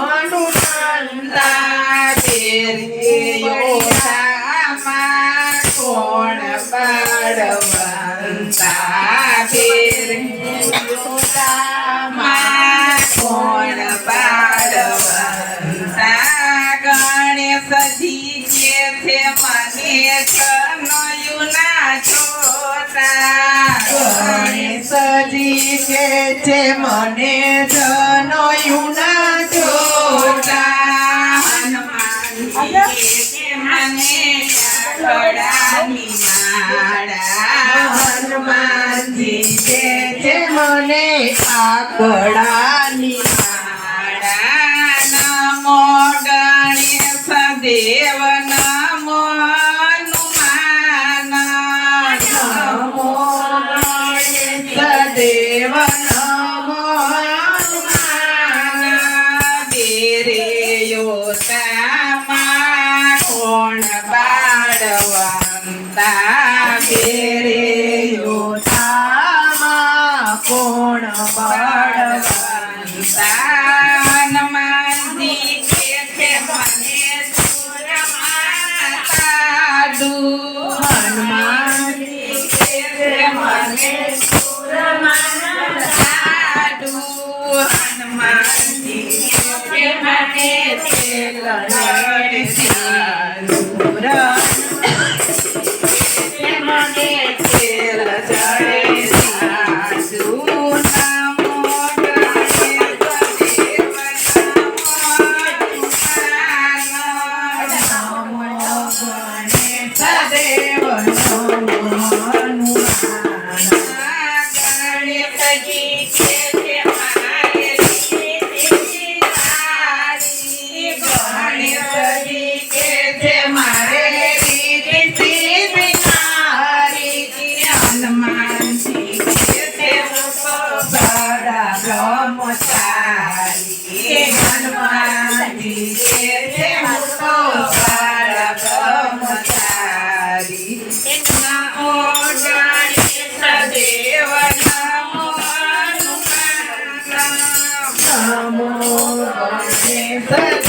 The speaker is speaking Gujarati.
હનુમાતા તેરે યોધામાં કોણ બળવંતા તેરે યોધામાં કોણ બળવંતા ગણેશજી કે છે મને કનયું ના છોટા ગણેશજી કે છે, મને જનોયું મને પાકડાની નમો ગણેશ દેવ નમો હનુમાન નમો ગણેશ દેવ નમો હનુમાન બેરે યોતામાં હનુમાનજી ગણેશજી કે ગણેશ